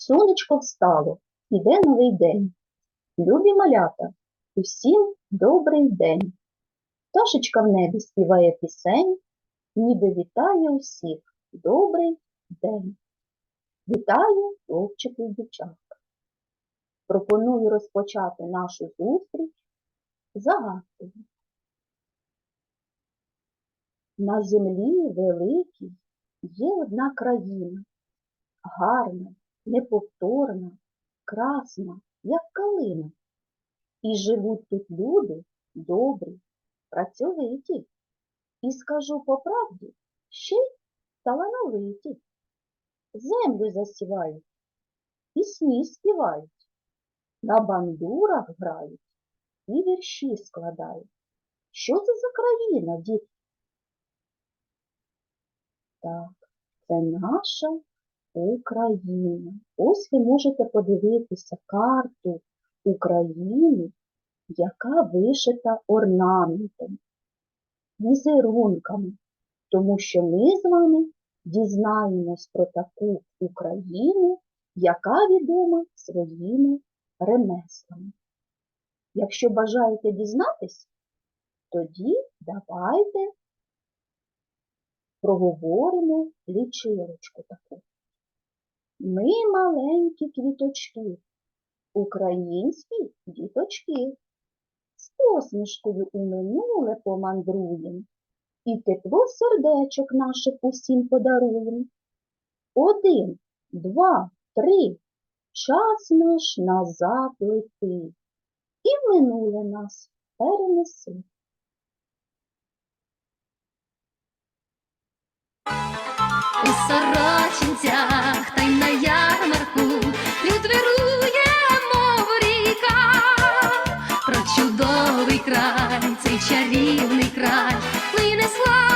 Сонечко встало, іде новий день. Любі малята, усім добрий день. Пташечка в небі співає пісень, ніби вітає усіх добрий день. Вітаю хлопчики і дівчатка. Пропоную розпочати нашу зустріч загадкою. На землі великій є одна країна, гарна, неповторна, красна, як калина. І живуть тут люди добрі, працьовиті. І скажу по правді, ще й талановиті. Землю засівають, пісні співають, на бандурах грають і вірші складають. Що це за країна, діти? Так, це наша Україна. Ось ви можете подивитися карту України, яка вишита орнаментом, візерунками, тому що ми з вами дізнаємось про таку Україну, яка відома своїми ремеслами. Якщо бажаєте дізнатись, тоді давайте проговоримо лічилочку таку. Ми маленькі квіточки, українські діточки, з посмішкою у минуле помандруєм і тепло сердечок наших усім подаруєм. Один, два, три, час наш назад лети, і минуле нас перенеси. У сорочинцях та й на ярмарку люд вирує, мов ріка. Про чудовий край, цей чарівний край, плине слава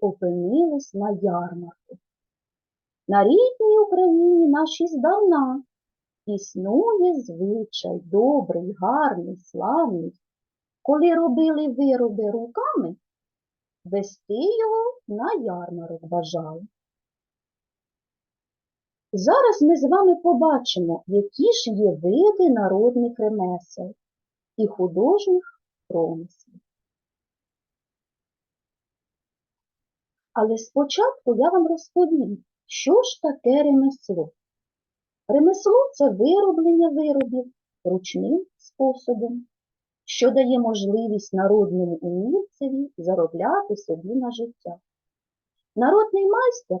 опинились на ярмарку. На рідній Україні нашій здавна існує звичай добрий, гарний, славний, коли робили вироби руками, вести його на ярмарок бажали. Зараз ми з вами побачимо, які ж є види народних ремесел і художніх промислів. Але спочатку я вам розповім, що ж таке ремесло. Ремесло це вироблення виробів ручним способом, що дає можливість народному умільцеві заробляти собі на життя. Народний майстер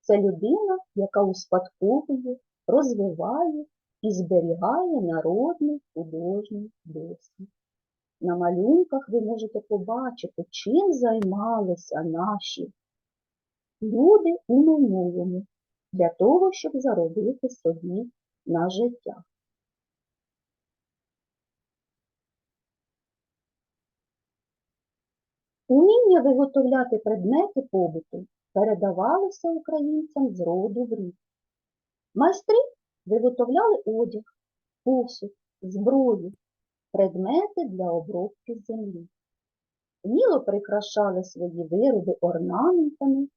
це людина, яка успадковує, розвиває і зберігає народний художній досвід. На малюнках ви можете побачити, чим займалися наші люди у минулому для того, щоб заробити собі на життя. Уміння виготовляти предмети побуту передавалося українцям з роду в рід. Майстри виготовляли одяг, посуд, зброю, предмети для обробки землі. Вміло прикрашали свої вироби орнаментами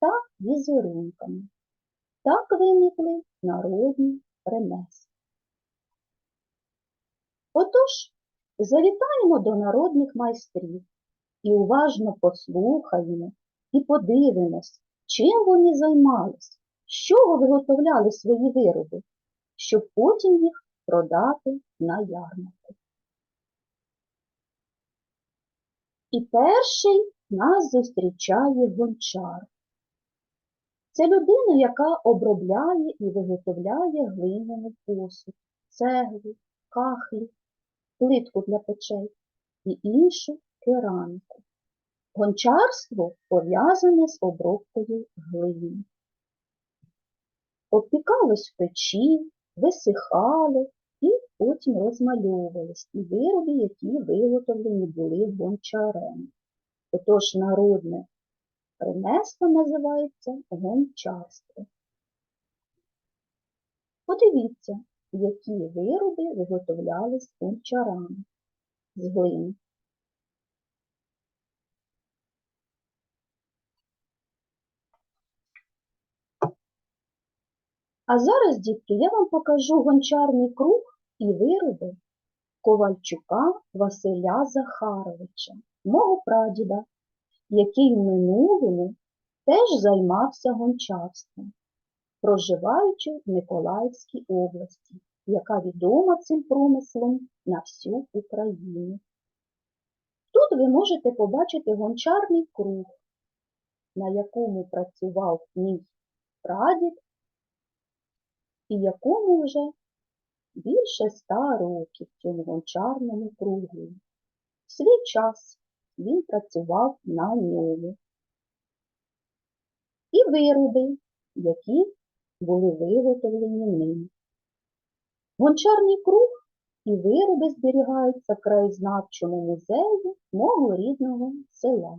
та візерунками. Так виникли народні ремесла. Отож, завітаємо до народних майстрів і уважно послухаємо і подивимось, чим вони займались, з чого виготовляли свої вироби, щоб потім їх продати на ярмарку. І перший нас зустрічає гончар. Це людина, яка обробляє і виготовляє глиняний посуд, цеглу, кахлі, плитку для печей і іншу кераміку. Гончарство пов'язане з обробкою глини. обпікалось в печі, висихало і потім розмальовувались ті вироби, які виготовлені були гончарем. Отож народне ремесло називається гончарство. Подивіться, які вироби виготовлялись гончарами з глини. А зараз, дітки, я вам покажу гончарний круг і вироби Ковальчука Василя Захаровича, мого прадіда, який в минулому теж займався гончарством, проживаючи в Миколаївській області, яка відома цим промислом на всю Україну. Тут ви можете побачити гончарний круг, на якому працював мій прадід і якому вже більше ста років цьому гончарному кругу. В свій час він працював на ньому. І вироби, які були виготовлені ним. Гончарний круг і вироби зберігаються в краєзнавчому музеї мого рідного села.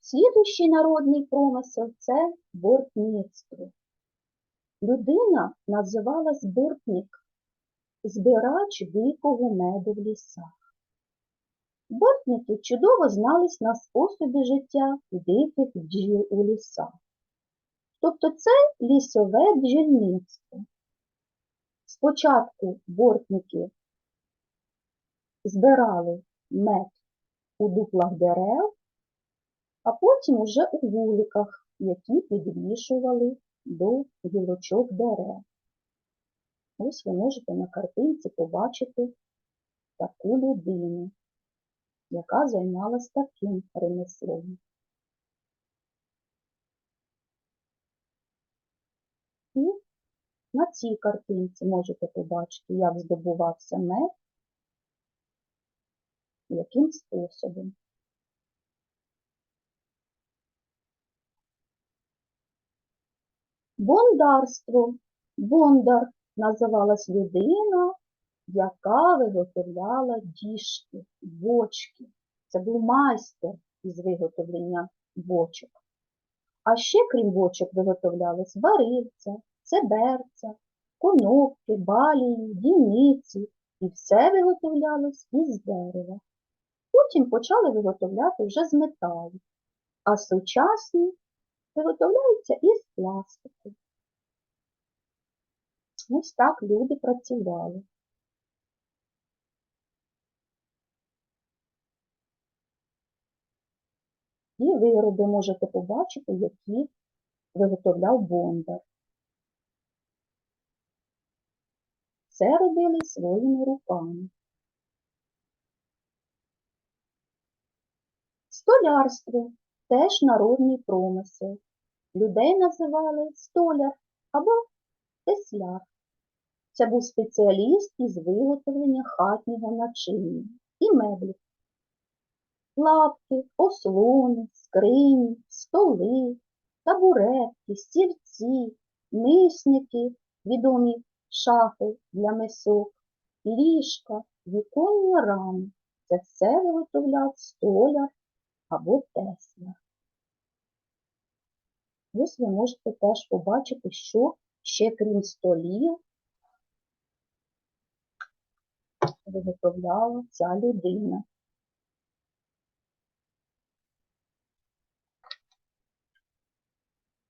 Слідущий народний промисел – це бортництво. Людина називалась бортник, збирач дикого меду в лісах. Бортники чудово знались на способі життя диких бджіл у лісах. Тобто це лісове бджільництво. Спочатку бортники збирали мед у дуплах дерев, а потім уже у вуликах, які підвішували до гілочок дерев. Ось ви можете на картинці побачити таку людину, яка займалась таким ремеслом. І на цій картинці можете побачити, як здобувався мед, яким способом. Бондарство. Бондар називалась людина, яка виготовляла діжки, бочки. Це був майстер із виготовлення бочок. А ще, крім бочок, виготовлялись варивця, цеберця, конопки, балії, діниці. І все виготовлялось із дерева. Потім почали виготовляти вже з металу, а сучасні виготовляються із пластику. Ось так люди працювали. І вироби можете побачити, які виготовляв Бондар. Це робили своїми руками. Столярство теж народний промисел. Людей називали столяр або тесляр. Це був спеціаліст із виготовлення хатнього начиння і меблів. Лапки, ослони, скрині, столи, табуретки, стільці, мисники, відомі шафи для мисок, ліжка, віконні рами. Це все виготовляв столяр або тесляр. Ось ви можете теж побачити, що ще крім столів виготовляла ця людина.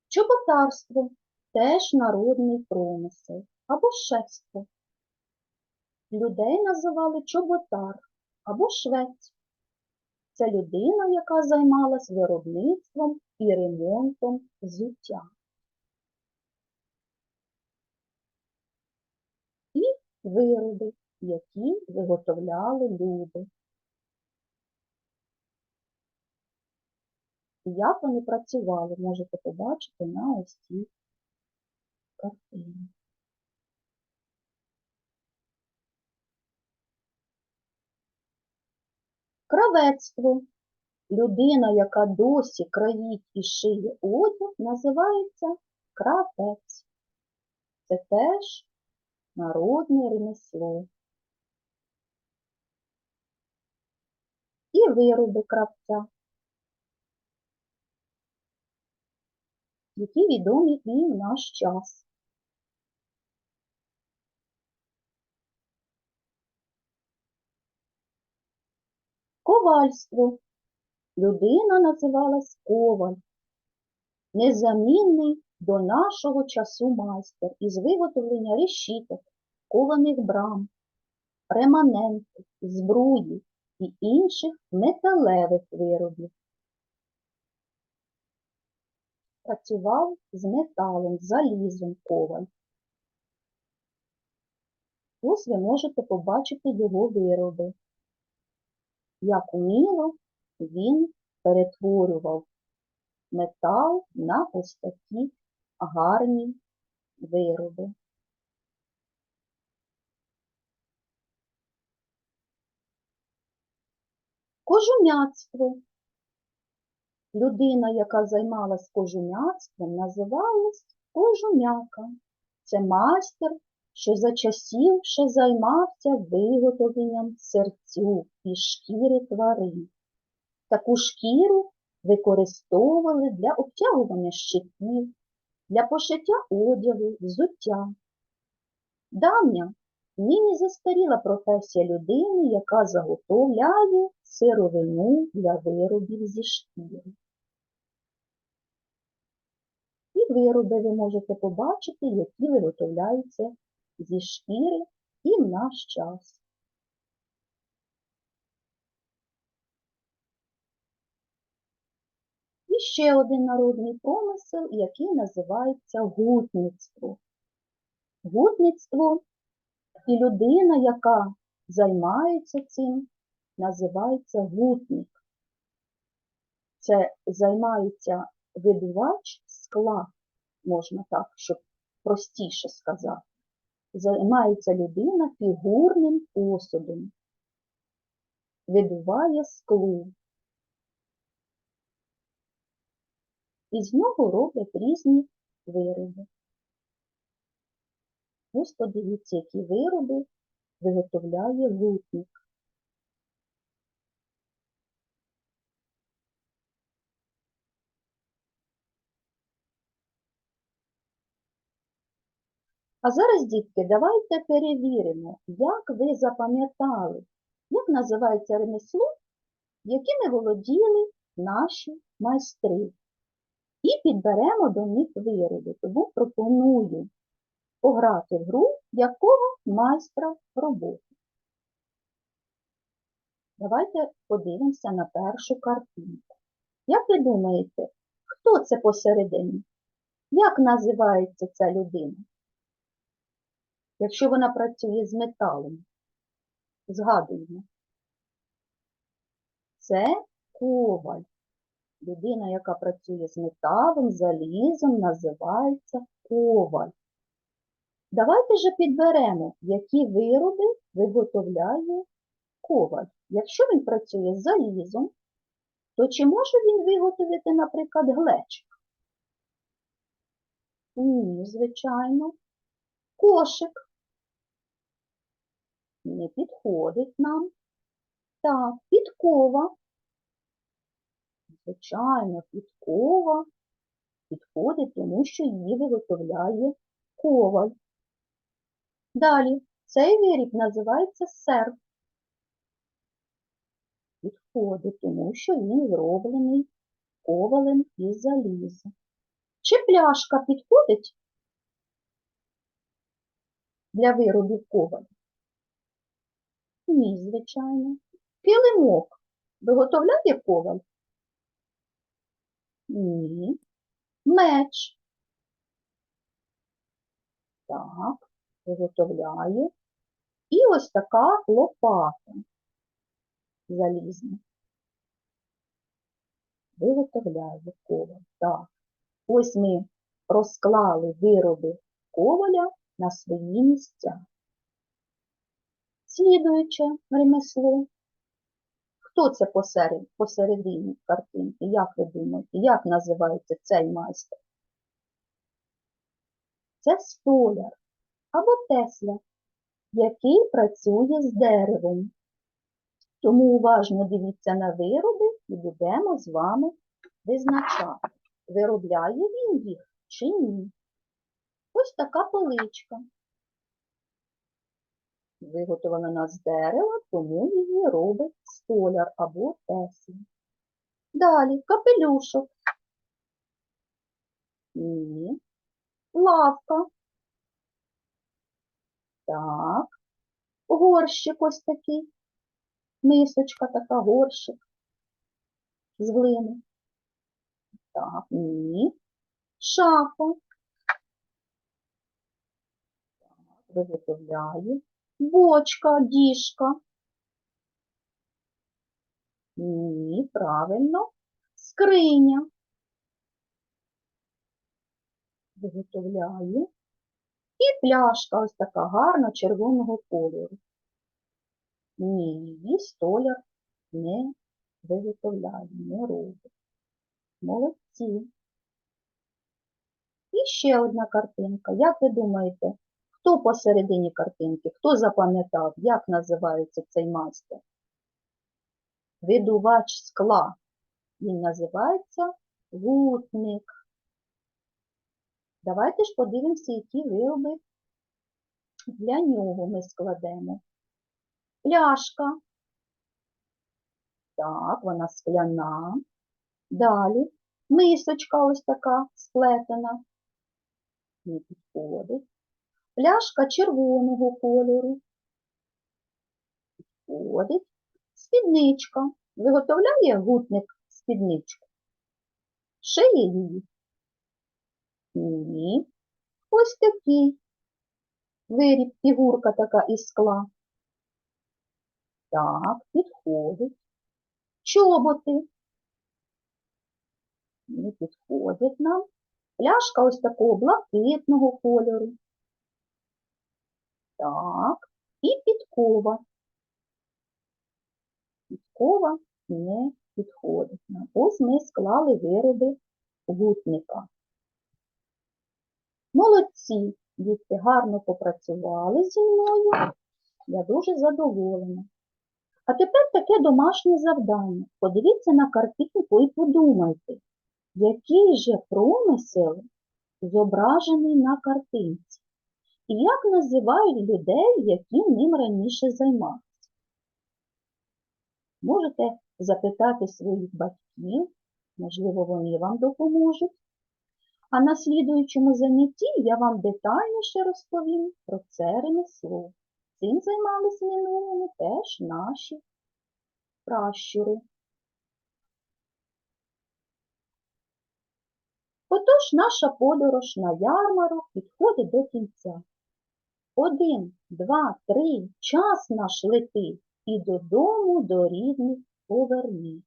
Чоботарство теж народний промисел або шефство. Людей називали чоботар або швець. Це людина, яка займалась виробництвом і ремонтом взуття. І вироби, які виготовляли люди. Як вони працювали, можете побачити на ось цій картині. Кравецтво Людина, яка досі країть і шиє одяг, називається кравець. Це теж народне ремесло. І вироби кравця, які відомі і в наш час. Ковальство. Людина називалась коваль, незамінний до нашого часу майстер із виготовлення решіток, кованих брам, реманентів, збруї і інших металевих виробів. Працював з металом, залізом коваль. Ось ви можете побачити його вироби. Як уміло він перетворював метал на ось такі гарні вироби. Кожум'яцтво. Людина, яка займалась кожум'яцтвом, називалась кожум'яка. Це майстер, що за часів ще займався виготовленням серцю і шкіри тварин. Таку шкіру використовували для обтягування щитів, для пошиття одягу, взуття. Давня, нині застаріла професія людини, яка заготовляє сировину для виробів зі шкіри. І вироби ви можете побачити, які виготовляються зі шкіри і в наш час. І ще один народний промисел, який називається гутництво. Гутництво і людина, яка займається цим, називається гутник. Це займається видувач скла, можна так, щоб простіше сказати. Займається людина фігурним посудом, видуває склу. І з нього роблять різні вироби. Ось подивіться, які вироби виготовляє гутник. А зараз, дітки, давайте перевіримо, як ви запам'ятали, як називається ремесло, якими володіли наші майстри. І підберемо до них вироби. Тому пропоную пограти в гру якого майстра роботи. Давайте подивимося на першу картинку. Як ви думаєте, хто це посередині? Як називається ця людина? Якщо вона працює з металом, згадуємо. Це коваль. Людина, яка працює з металом, залізом, називається коваль. Давайте же підберемо, які вироби виготовляє коваль. Якщо він працює з залізом, то чи може він виготовити, наприклад, глечик? Ні, звичайно. Кошик. Не підходить нам. Так, підкова. Звичайно, підкова підходить, тому що її виготовляє коваль. Далі, цей виріб називається серп. Підходить, тому що він зроблений ковалем із заліза. Чи пляшка підходить для виробів коваля? Ні, звичайно. Килимок виготовляє коваль? Ні. Меч. Так, виготовляє. І ось така лопата залізна. Виготовляє коваль. Так. Ось ми розклали вироби коваля на свої місця. Слідуюче ремесло. Хто це посеред, посередині картинки? Як ви думаєте, як називається цей майстер? Це столяр або тесляр, який працює з деревом. Тому уважно дивіться на вироби і будемо з вами визначати, виробляє він їх чи ні. Ось така поличка. Виготовлена з дерева, тому її робить столяр або тесляр. Далі капелюшок. Ні. Лавка. Так. Горщик ось такий. Мисочка така, горщик. З глини. Так, ні. Шафа. Виготовляю. Бочка, діжка. Ні, правильно. Скриня. Виготовляю. І пляшка ось така гарна червоного кольору. Ні, її столяр не виготовляє, не робить. Молодці. І ще одна картинка. Як ви думаєте, хто посередині картинки? Хто запам'ятав, як називається цей майстер? Видувач скла. Він називається гутник. Давайте ж подивимося, які вироби для нього ми складемо. Пляшка. Так, вона скляна. Далі мисочка ось така сплетена. Не підходить. Пляшка червоного кольору. Підходить. Спідничка. Виготовляє гутник спідничку. Шиє її. Ні. Ось такий виріб, фігурка така із скла. Так, підходить. Чоботи. Не підходять нам. Пляшка ось такого блакитного кольору. Так, і підкова. Підкова не підходить. Ось ми склали вироби гутника. Молодці, дітки гарно попрацювали зі мною. Я дуже задоволена. А тепер таке домашнє завдання. Подивіться на картинку і подумайте, який же промисел зображений на картинці. І як називають людей, які ним раніше займалися. Можете запитати своїх батьків, можливо, вони вам допоможуть. А на слідуючому занятті я вам детальніше розповім про це ремесло. Цим займались в минулому теж наші пращури. Отож наша подорож на ярмарок підходить до кінця. Один, два, три, час наш летить, і додому до рідних поверни.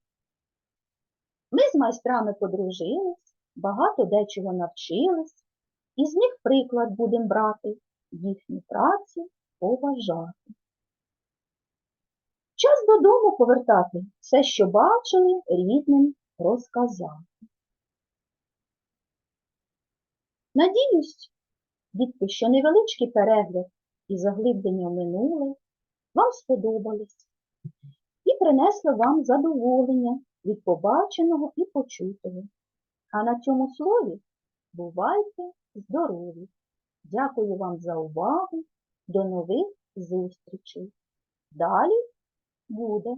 Ми з майстрами подружились, багато дечого навчились, і з них приклад будемо брати, їхню працю поважати. Час додому повертати все, що бачили, рідним розказати. Надіюсь, дітки, що невеличкий перегляд і заглиблення минуле вам сподобались і принесли вам задоволення від побаченого і почутого. А на цьому слові бувайте здорові! Дякую вам за увагу! До нових зустрічей! Далі буде!